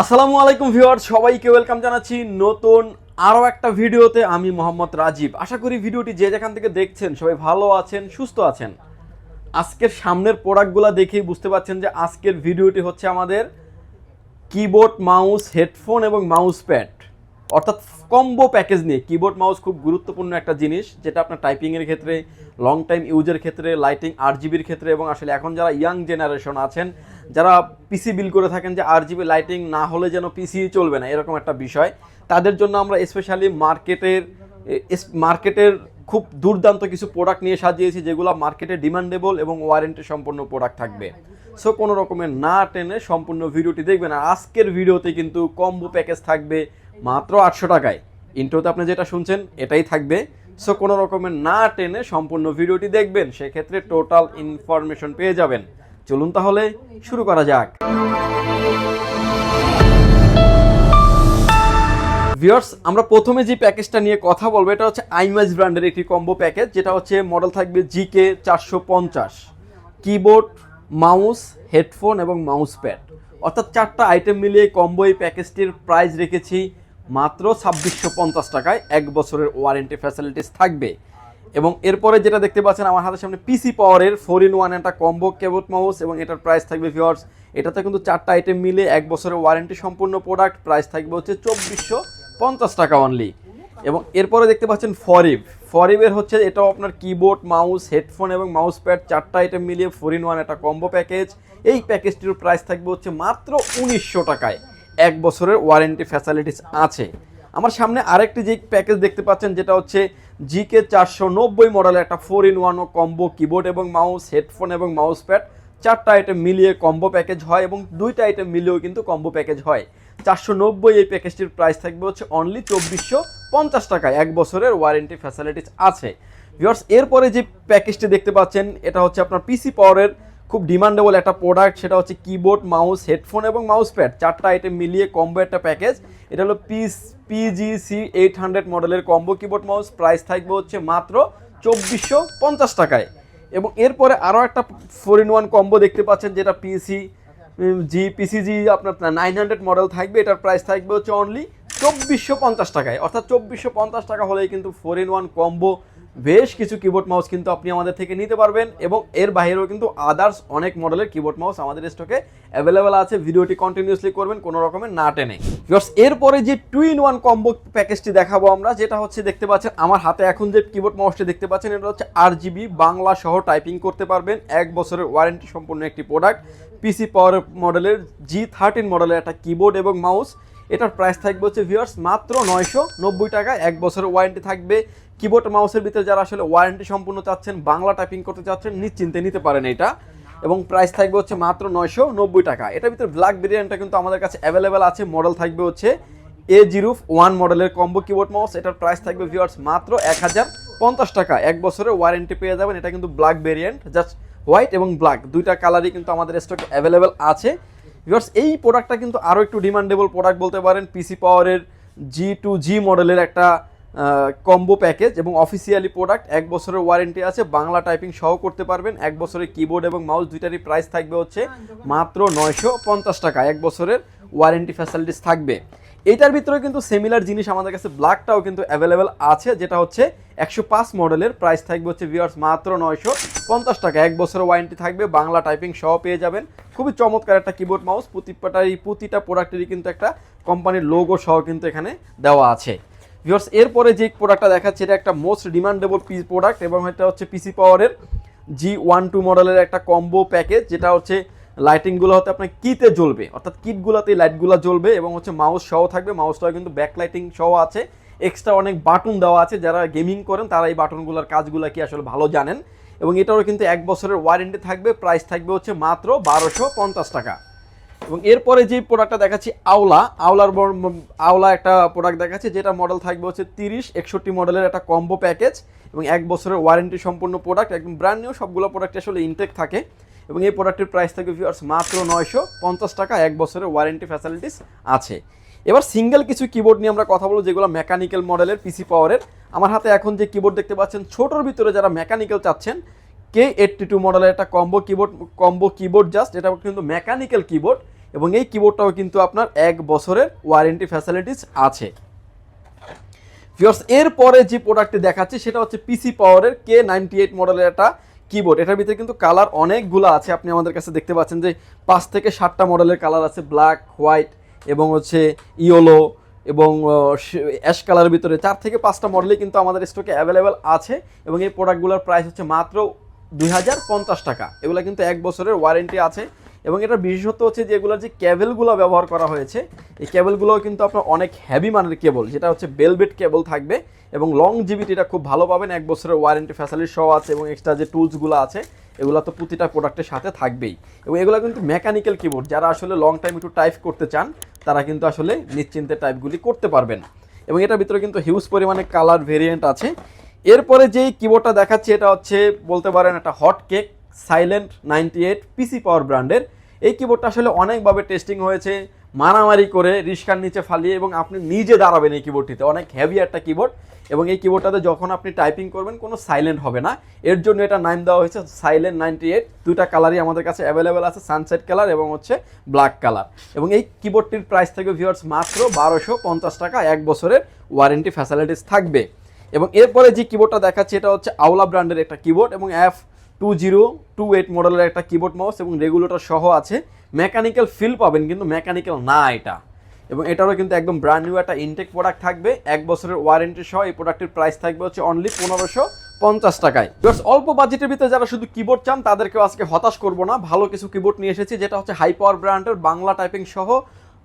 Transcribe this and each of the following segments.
আসসালামু আলাইকুম ভিউয়ার সবাইকে ওয়েলকাম জানাচ্ছি নতুন আরও একটা ভিডিওতে। আমি মোহাম্মদ রাজীব। আশা করি ভিডিওটি যে যেখান থেকে দেখছেন সবাই ভালো আছেন, সুস্থ আছেন। আজকের সামনের প্রোডাক্টগুলো দেখেই বুঝতে পারছেন যে আজকের ভিডিওটি হচ্ছে আমাদের কিবোর্ড, মাউস, হেডফোন এবং মাউস প্যাড। অর্থাৎ কম্বো প্যাকেজ নিয়ে কিবোর্ড মাউস খুব গুরুত্বপূর্ণ একটা জিনিস, যেটা আপনার টাইপিংয়ের ক্ষেত্রে লং টাইম ইউজের ক্ষেত্রে লাইটিং আর জিবির ক্ষেত্রে এবং আসলে এখন যারা ইয়াং জেনারেশন আছেন, যারা পিসি বিল করে থাকেন যে আর জিবি লাইটিং না হলে যেন পিসি চলবে না, এরকম একটা বিষয়। তাদের জন্য আমরা স্পেশালি মার্কেটের মার্কেটের খুব দুর্দান্ত কিছু প্রোডাক্ট নিয়ে সাজিয়েছি, যেগুলো মার্কেটে ডিমান্ডেবল এবং ওয়ারেন্টি সম্পন্ন প্রোডাক্ট থাকবে। সো কোনো রকমের না টেনে সম্পূর্ণ ভিডিওটি দেখবেন। আর আজকের ভিডিওতে কিন্তু কম্বো প্যাকেজ থাকবে মাত্র আটশো টাকায়। ইন্ট্রোতে আপনি যেটা শুনছেন, এটাই থাকবে। সো কোনো রকমের না টেনে সম্পূর্ণ ভিডিওটি দেখবেন, সেক্ষেত্রে টোটাল ইনফরমেশন পেয়ে যাবেন। চলুন তাহলে শুরু করা যাক। ভিউয়ার্স আমরা প্রথমে যে প্যাকেজটা নিয়ে কথা বলব, এটা হচ্ছে আইমাজ ব্র্যান্ডের একটি কম্বো প্যাকেজ, যেটা হচ্ছে মডেল থাকবে জিকে চারশো পঞ্চাশ। কিবোর্ড মাউস হেডফোন এবং মাউস প্যাড অর্থাৎ চারটা আইটেম মিলিয়ে কম্বো এই প্যাকেজটির প্রাইস রেখেছি মাত্র ছাব্বিশশো পঞ্চাশ টাকায় এক বছরের ওয়ারেন্টি ফ্যাসিলিটিস থাকবে। এবং এরপরে যেটা দেখতে পাচ্ছেন, আমার হাতের সামনে পিসি পাওয়ারের ফোর ইন ওয়ান একটা কম্বো কেবোট মাউস এবং এটার প্রাইস থাকবে ভিওয়ার্স এটাতে কিন্তু চারটা আইটেম মিলে এক বছরের ওয়ারেন্টি সম্পূর্ণ প্রোডাক্ট প্রাইস থাকবে হচ্ছে চব্বিশশো পঞ্চাশ টাকা অনলি এবং এরপরে দেখতে পাচ্ছেন ফরিভ ফরিভের হচ্ছে এটাও আপনার কিবোর্ড মাউস হেডফোন এবং মাউস প্যাড চারটা আইটেম মিলিয়ে ফোর ইন ওয়ান একটা কম্বো প্যাকেজ এই প্যাকেজটির প্রাইস থাকবে হচ্ছে মাত্র উনিশশো টাকায়। এক বছরের ওয়ারেন্টি ফ্যাসিলিটিস আছে। আমার সামনে আরেকটি যে প্যাকেজ দেখতে পাচ্ছেন, যেটা হচ্ছে জিকে চারশো নব্বই মডেলের একটা four in one combo keyboard এবং মাউস হেডফোন এবং মাউস প্যাড চারটা আইটেম মিলিয়ে কম্বো প্যাকেজ হয় এবং দুইটা আইটেম মিলিয়েও কিন্তু কম্বো প্যাকেজ হয়। চারশো নব্বই এই প্যাকেজটির প্রাইস থাকবে হচ্ছে অনলি চব্বিশশো পঞ্চাশ টাকায়। এক বছরের ওয়ারেন্টি ফ্যাসিলিটিস আছে। ভিওর্স এরপরে যে প্যাকেজটি দেখতে পাচ্ছেন, এটা হচ্ছে আপনার পিসি পাওয়ারের খুব ডিমান্ডেবল একটা প্রোডাক্ট সেটা হচ্ছে কিবোর্ড মাউস হেডফোন এবং মাউস প্যাড চারটা আইটেম মিলিয়ে কম্বো একটা প্যাকেজ এটা হলো পিস পিজিসি এইট হান্ড্রেড মডেলের কম্বো কিবোর্ড মাউস প্রাইস থাকবে হচ্ছে মাত্র চব্বিশশো পঞ্চাশ টাকায়। এবং এরপরে আরও একটা ফোর ইন ওয়ান কম্বো দেখতে পাচ্ছেন, যেটা পিসি জি পিসিজি আপনার নাইন হান্ড্রেড মডেল থাকবে। এটার প্রাইস থাকবে হচ্ছে অনলি চব্বিশশো পঞ্চাশ টাকায়। অর্থাৎ চব্বিশশো পঞ্চাশ টাকা হলেই কিন্তু ফোর ইন ওয়ান কম্বো বেশ কিছু কিবোর্ড মাউস কিন্তু আপনি আমাদের থেকে নিতে পারবেন এবং এর বাইরেও কিন্তু আদার্স অনেক মডেলের কিবোর্ড মাউস আমাদের স্টকে অ্যাভেলেবেল আছে। ভিডিওটি কন্টিনিউসলি করবেন কোনো রকমের না টেনে। Viewers, এরপরে যে টু ইন ওয়ান কম্বো প্যাকেজটি দেখাবো আমরা যেটা হচ্ছে দেখতে পাচ্ছেন আমার হাতে এখন যে কিবোর্ড মাউসটি দেখতে পাচ্ছেন এটা হচ্ছে আর জিবি বাংলা সহ টাইপিং করতে পারবেন। এক বছরের ওয়ারেন্টি সম্পূর্ণ একটি প্রোডাক্ট পিসি পাওয়ার মডেলের জি থার্টিন মডেলের একটা কিবোর্ড এবং মাউস এটার প্রাইস থাকবে হচ্ছে ভিউয়ার্স মাত্র নয়শো নব্বই টাকা। এক বছরের ওয়ারেন্টি থাকবে। কিবোর্ড মাউসের ভিতরে যারা আসলে ওয়ারেন্টি সম্পূর্ণ চাচ্ছেন, বাংলা টাইপিং করতে চাচ্ছেন, নিশ্চিন্তে নিতে পারেন এটা। এবং প্রাইস থাকবে হচ্ছে মাত্র নয়শো নব্বই টাকা। এটার ভিতরে ব্ল্যাক ভেরিয়েন্টটা কিন্তু আমাদের কাছে অ্যাভেলেবেল আছে। মডেল থাকবে হচ্ছে এ জিরো ওয়ান মডেলের কম্বো কিবোর্ড মাউস এটার প্রাইস থাকবে ভিউয়ার্স মাত্র এক হাজার পঞ্চাশ টাকা। এক বছরের ওয়ারেন্টি পেয়ে যাবেন। এটা কিন্তু ব্ল্যাক ভেরিয়েন্ট জাস্ট হোয়াইট এবং ব্ল্যাক দুইটা কালারই কিন্তু আমাদের স্টকে অ্যাভেলেবেল আছে। ভিউয়ার্স এই প্রোডাক্টটা কিন্তু আরও একটু ডিমান্ডেবল প্রোডাক্ট বলতে পারেন পিসি পাওয়ারের জি টু জি মডেলের একটা কম্বো প্যাকেজ এবং অফিসিয়ালি প্রোডাক্ট এক বছরের ওয়ারেন্টি আছে বাংলা টাইপিং সহ করতে পারবেন। এক বছরের কিবোর্ড এবং মাউস দুইটারই প্রাইস থাকবে হচ্ছে মাত্র নয়শো পঞ্চাশ টাকা এক বছরের ওয়ারেন্টি ফ্যাসিলিটিস থাকবে। এটার ভিতরে কিন্তু সিমিলার জিনিস আমাদের কাছে ব্ল্যাকটাও কিন্তু অ্যাভেলেবেল আছে যেটা হচ্ছে একশো পাঁচ মডেলের প্রাইস থাকবে হচ্ছে ভিওয়ার্স মাত্র নয়শো পঞ্চাশ টাকা। এক বছরের ওয়ারেন্টি থাকবে, বাংলা টাইপিং সহ পেয়ে যাবেন। খুবই চমৎকার একটা কিবোর্ড মাউস প্রতিটারই প্রতিটা প্রোডাক্টেরই কিন্তু একটা কোম্পানির লোগো সহ কিন্তু এখানে দেওয়া আছে। ভিওর্স এরপরে যে প্রোডাক্টটা দেখাচ্ছে, এটা একটা মোস্ট ডিমান্ডেবল পিস প্রোডাক্ট এবং এটা হচ্ছে পিসি পাওয়ারের জি ওয়ান টু মডেলের একটা কম্বো প্যাকেজ যেটা হচ্ছে লাইটিংগুলো হতে আপনার কিতে জ্বলবে। অর্থাৎ কিটগুলোতে লাইটগুলো জ্বলবে এবং হচ্ছে মাউস সহ থাকবে। মাউসটাও কিন্তু ব্যাক লাইটিং সহ আছে। এক্সট্রা অনেক বাটন দেওয়া আছে যারা গেমিং করেন, তারা এই বাটনগুলোর কাজগুলো কি আসলে ভালো জানেন। এবং এটারও কিন্তু এক বছরের ওয়ারেন্টি থাকবে প্রাইস থাকবে হচ্ছে মাত্র বারোশো পঞ্চাশ টাকা। এবং এরপরে যে প্রোডাক্টটা দেখাচ্ছি, আওলা। আওলার আওলা একটা প্রোডাক্ট দেখাচ্ছে, যেটা মডেল থাকবে হচ্ছে তিরিশ, একষট্টি মডেলের একটা কম্বো প্যাকেজ এবং এক বছরের ওয়ারেন্টি সম্পূর্ণ প্রোডাক্ট একদম ব্র্যান্ড নিউ সবগুলো প্রোডাক্ট আসলে ইনটেক থাকে। এবং এই প্রোডাক্টের প্রাইস থাকবে ভিউয়ার্স মাত্র নয়শো পঞ্চাশ টাকা, এক বছরের ওয়ারেন্টি ফ্যাসিলিটিস আছে। এবার সিঙ্গেল কিছু কিবোর্ড নিয়ে আমরা কথা বলব, যেগুলো মেকানিক্যাল মডেলের পিসি পাওয়ারের আমার হাতে এখন যে কিবোর্ড দেখতে পাচ্ছেন, ছোটোর ভিতরে যারা মেকানিক্যাল চাচ্ছেন কে এইটটি টু মডেলের একটা combo keyboard combo keyboard just এটা কিন্তু মেকানিক্যাল কিবোর্ড এবং এই কিবোর্ডটাও কিন্তু আপনার এক বছরের ওয়ারেন্টি ফ্যাসিলিটিস আছে। ভিউয়ার্স এরপরে যে প্রোডাক্টটি দেখাচ্ছি, সেটা হচ্ছে পিসি পাওয়ারের কে নাইনটি এইট মডেলের একটা কিবোর্ড এটার ভিতরে কিন্তু কালার অনেকগুলো আছে। আপনি আমাদের কাছে দেখতে পাচ্ছেন যে পাঁচ থেকে সাতটা মডেলের কালার আছে ব্ল্যাক হোয়াইট এবং হচ্ছে ইয়েলো এবং অ্যাশ কালারের ভিতরে চার থেকে পাঁচটা মডেলই কিন্তু আমাদের স্টকে অ্যাভেলেবেল আছে এবং এই প্রোডাক্টগুলোর প্রাইস হচ্ছে মাত্র দুই হাজার পঞ্চাশ টাকা। এগুলো কিন্তু এক বছরের ওয়ারেন্টি আছে এবং এটা বিশেষত্ব হচ্ছে যে এগুলোর যে কেবলগুলো ব্যবহার করা হয়েছে, এই কেবলগুলো কিন্তু আপনার অনেক হ্যাভি মানের কেবল যেটা হচ্ছে বেলবেট কেবল থাকবে এবং লং জিবিটিটা খুব ভালো পাবেন, এক বছরের ওয়ারেন্টি ফ্যাসিলিটি সহ আছে এবং এক্সট্রা যে টুলসগুলো আছে, এগুলো তো প্রতিটা প্রোডাক্টের সাথে থাকবেই। এবং এগুলো কিন্তু মেকানিক্যাল কিবোর্ড যারা আসলে লং টাইম একটু টাইপ করতে চান তারা কিন্তু আসলে নিশ্চিন্তে টাইপগুলি করতে পারবেন এবং এটার ভিতরে কিন্তু হিউজ পরিমাণে কালার ভেরিয়েন্ট আছে। এরপরে যেই কিবোর্ডটা দেখাচ্ছি, এটা হচ্ছে বলতে পারেন একটা hot cake silent ninety eight PC power ব্র্যান্ডের এই কিবোর্ডটা আসলে অনেকভাবে টেস্টিং হয়েছে। মারামারি করে রিস্কার নিচে ফালিয়ে এবং আপনি নিজে দাঁড়াবেন এই কিবোর্ডটিতে অনেক হেভি একটা কিবোর্ড এবং এই কিবোর্ডটাতে যখন আপনি টাইপিং করবেন, কোনো সাইলেন্ট হবে না। এর জন্য এটা নাম দেওয়া হয়েছে সাইলেন্ট নাইনটি এইট দুটা কালারই আমাদের কাছে অ্যাভেলেবেল আছে সানসেট কালার এবং হচ্ছে ব্ল্যাক কালার এবং এই কিবোর্ডটির প্রাইস থাকবে ভিউয়ার্স মাত্র বারোশো পঞ্চাশ টাকা, এক বছরের ওয়ারেন্টি ফ্যাসিলিটিস থাকবে। এবং এরপরে যে কিবোর্ডটা দেখাচ্ছি, এটা হচ্ছে আওলা ব্র্যান্ডের একটা কিবোর্ড এবং F two zero two eight মডেলের একটা কিবোর্ড মাউস এবং রেগুলেটর সহ আছে। মেকানিক্যাল ফিল পাবেন কিন্তু মেকানিক্যাল না এটা। এবং এটারও কিন্তু একদম ব্র্যান্ড নিউ একটা ইনটেক প্রোডাক্ট থাকবে। এক বছরের ওয়ারেন্টি সহ এই প্রোডাক্টের প্রাইস থাকবে হচ্ছে অনলি পনেরোশো পঞ্চাশ টাকায়। অল্প বাজেটের ভিতরে যারা শুধু কিবোর্ড চান, তাদেরকেও আজকে হতাশ করব না। ভালো কিছু কিবোর্ড নিয়ে এসেছি, যেটা হচ্ছে হাই পাওয়ার ব্র্যান্ডের বাংলা টাইপিং সহ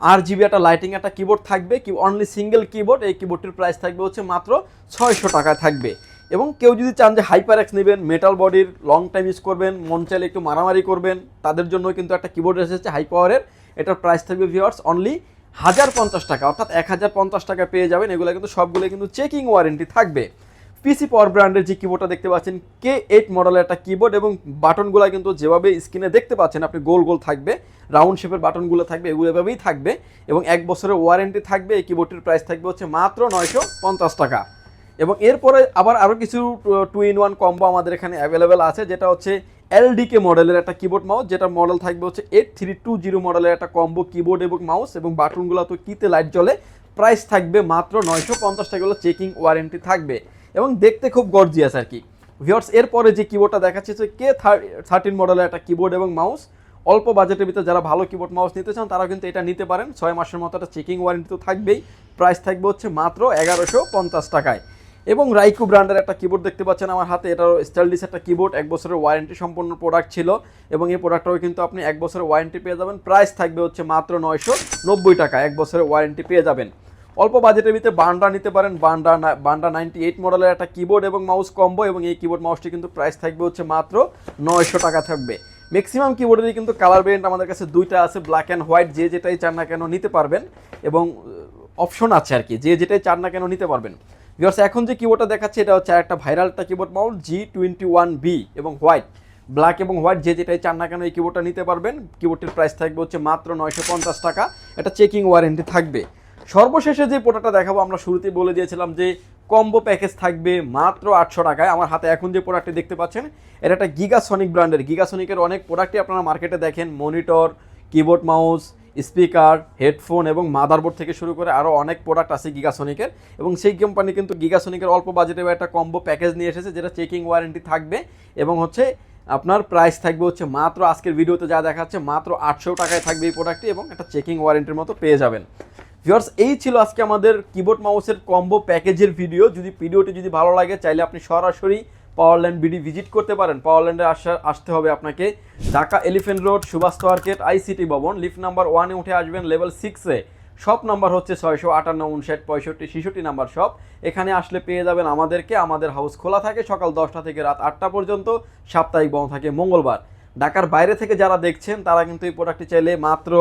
আর জিবি একটা লাইটিং একটা কিবোর্ড থাকবে। কি অনলি সিঙ্গেল কিবোর্ড এই কিবোর্ডটির প্রাইস থাকবে হচ্ছে মাত্র ছয়শো টাকায় থাকবে। এবং কেউ যদি চান যে হাইপার এক্স নেবেন মেটাল বডির লং টাইম ইউজ করবেন, মন চাইলে একটু মারামারি করবেন, তাদের জন্য কিন্তু একটা কিবোর্ড এসেছে হাই পাওয়ারের এটার প্রাইস থাকবে ভিওয়ার্স অনলি হাজার পঞ্চাশ টাকা, অর্থাৎ এক হাজার পঞ্চাশ টাকা পেয়ে যাবেন। এগুলো কিন্তু সবগুলো কিন্তু চেকিং ওয়ারেন্টি থাকবে। পিসি পাওয়ার ব্র্যান্ডের যে কিবোর্ডটা দেখতে পাচ্ছেন কে এইট মডেলের একটা কিবোর্ড এবং বাটনগুলো কিন্তু যেভাবে স্ক্রিনে দেখতে পাচ্ছেন, আপনি গোল গোল থাকবে রাউন্ড শেপের বাটনগুলো থাকবে, এগুলো এভাবেই থাকবে এবং এক বছরের ওয়ারেন্টি থাকবে, এই কিবোর্ডটির প্রাইস থাকবে হচ্ছে মাত্র নয়শো পঞ্চাশ টাকা। এবং এরপরে আবার আরও কিছু টু ইন ওয়ান কম্বো আমাদের এখানে অ্যাভেলেবেল আছে, যেটা হচ্ছে এলডিকে মডেলের একটা কিবোর্ড মাউস যেটা মডেল থাকবে হচ্ছে এইট থ্রি টু জিরো মডেলের একটা কম্বো কিবোর্ড এবং মাউস এবং বাটনগুলো তো কিতে লাইট জ্বলে প্রাইস থাকবে মাত্র নয়শো পঞ্চাশ টাকা চেকিং ওয়ারেন্টি থাকবে। এবং দেখতে খুব গর্জিয়াস আর কি। ভিওর্স এরপরে যে কিবোর্ডটা দেখাচ্ছে যে কে থার্টিন মডেলের একটা কিবোর্ড এবং মাউস অল্প বাজেটের ভিতরে যারা ভালো কিবোর্ড মাউস নিতে চান তারা কিন্তু এটা নিতে পারেন। ছয় মাসের মতো একটা চেকিং ওয়ারেন্টি তো থাকবেই। প্রাইস থাকবে হচ্ছে মাত্র এগারোশো পঞ্চাশ টাকায়। এবং রাইকু ব্র্যান্ডের একটা কিবোর্ড দেখতে পাচ্ছেন আমার হাতে। এটারও স্টাইলিশ একটা কিবোর্ড এক বছরের ওয়ারেন্টি সম্পন্ন প্রোডাক্ট ছিল এবং এই প্রোডাক্টটাও কিন্তু আপনি এক বছরের ওয়ারেন্টি পেয়ে যাবেন। প্রাইস থাকবে হচ্ছে মাত্র নয়শো নব্বই টাকা, এক বছরের ওয়ারেন্টি পেয়ে যাবেন। অল্প বাজেটের ভিতরে বান্ডা নিতে পারেন। বান্ডা বান্ডা নাইনটি এইট মডেলের একটা কিবোর্ড এবং মাউস কম্বো এবং এই কিবোর্ড মাউসটি কিন্তু প্রাইস থাকবে হচ্ছে মাত্র নয়শো টাকা থাকবে। ম্যাক্সিমাম কিবোর্ডেরই কিন্তু কালার ভেরিয়েন্ট আমাদের কাছে দুইটা আছে ব্ল্যাক অ্যান্ড হোয়াইট যে যেটাই চান না কেন নিতে পারবেন এবং, অপশন আছে আর কি, যে যেটাই চান না কেন নিতে পারবেন। ভিউয়ার্স এখন যে কিবোর্ডটা দেখাচ্ছে, এটা হচ্ছে একটা ভাইরাল একটা keyboard mount G twenty one B এবং হোয়াইট ব্ল্যাক এবং হোয়াইট যে যেটাই চান না কেন এই কিবোর্ডটা নিতে পারবেন। কিবোর্ডটির প্রাইস থাকবে হচ্ছে মাত্র নয়শো পঞ্চাশ টাকা। এটা চেকিং ওয়ারেন্টি থাকবে। সর্বশেষে যে প্রোডাক্টটা দেখাবো, আমরা শুরুতেই বলে দিয়েছিলাম যে কম্বো প্যাকেজ থাকবে মাত্র আটশো টাকায়। আমার হাতে এখন যে প্রোডাক্টটি দেখতে পাচ্ছেন এটা একটা গিগাসনিক ব্র্যান্ডের গিগাসনিকের অনেক প্রোডাক্টই আপনারা মার্কেটে দেখেন। Monitor keyboard mouse speaker, headphone এবং মাদারবোর্ড থেকে শুরু করে আরও অনেক প্রোডাক্ট আছে গিগাসনিকের এবং সেই কোম্পানি কিন্তু গিগাসনিকের অল্প বাজেটে একটা কম্বো প্যাকেজ নিয়ে এসেছে, যেটা চেকিং ওয়ারেন্টি থাকবে এবং হচ্ছে আপনার প্রাইস থাকবে হচ্ছে মাত্র আজকের ভিডিওতে যা দেখাচ্ছে, মাত্র আটশো টাকায় থাকবে এই প্রোডাক্টটি এবং একটা চেকিং ওয়ারেন্টির মতো পেয়ে যাবেন। ভিউয়ার্স এই ছিল আজকে আমাদের কিবোর্ড মাউসের কম্বো প্যাকেজের ভিডিও যদি ভিডিওটি যদি ভালো লাগে, চাইলে আপনি সরাসরি পাওয়ারল্যান্ড বিডি ভিজিট করতে পারেন। পাওয়ারল্যান্ডে আসা আসতে হবে আপনাকে। Dhaka elephant road Subhash market ICT Bhaban. Lift number ওয়ানে উঠে আসবেন লেভেল সিক্সে শপ নাম্বার হচ্ছে ছয়শো আটান্ন উনষাট পঁয়ষট্টি ছেষট্টি নাম্বার শপ এখানে আসলে পেয়ে যাবেন আমাদেরকে। আমাদের হাউস খোলা থাকে সকাল দশটা থেকে রাত আটটা পর্যন্ত। সাপ্তাহিক বন্ধ থাকে মঙ্গলবার। ঢাকার বাইরে থেকে যারা দেখছেন, তারা কিন্তু এই প্রোডাক্টটি চাইলে মাত্র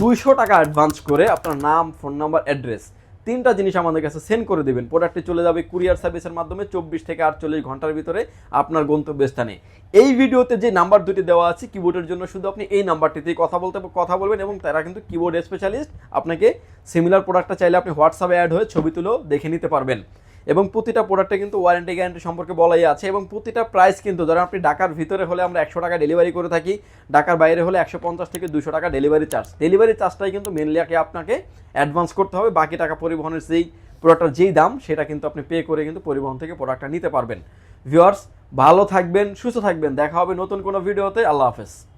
দুইশো টাকা অ্যাডভান্স করে আপনার নাম ফোন নাম্বার অ্যাড্রেস তিনটা জিনিস আমাদের কাছে সেন্ড করে দেবেন। প্রোডাক্টটি চলে যাবে কুরিয়ার সার্ভিসের মাধ্যমে চব্বিশ থেকে আটচল্লিশ ঘণ্টার ভিতরে আপনার গন্তব্যস্থানে। এই ভিডিওতে যে নাম্বার দুটি দেওয়া আছে কিবোর্ডের জন্য শুধু আপনি এই নাম্বারটিতেই কথা বলতে, কথা বলবেন এবং তারা কিন্তু কিবোর্ড স্পেশালিস্ট আপনাকে সিমিলার প্রোডাক্টটা চাইলে আপনি হোয়াটসঅ্যাপে অ্যাড হয়ে ছবি তুলেও দেখে নিতে পারবেন। এবং প্রতিটা প্রোডাক্টে কিন্তু ওয়ারেন্টি গ্যারান্টি সম্পর্কে বলাই আছে এবং প্রতিটা প্রাইস কিন্তু ধরেন আপনি ঢাকার ভিতরে হলে আমরা একশো টাকা ডেলিভারি করে থাকি, ঢাকার বাইরে হলে একশো পঞ্চাশ থেকে দুশো টাকা ডেলিভারি চার্জ ডেলিভারি চার্জটাই কিন্তু মেনলি আগে আপনাকে অ্যাডভান্স করতে হবে, বাকি টাকা পরিবহনের যেই প্রোডাক্টের যেই দাম, সেটা কিন্তু আপনি পে করে কিন্তু পরিবহন থেকে প্রোডাক্টটা নিতে পারবেন। ভিউয়ার্স ভালো থাকবেন, সুস্থ থাকবেন। দেখা হবে নতুন কোনো ভিডিওতে আল্লাহ হাফেজ।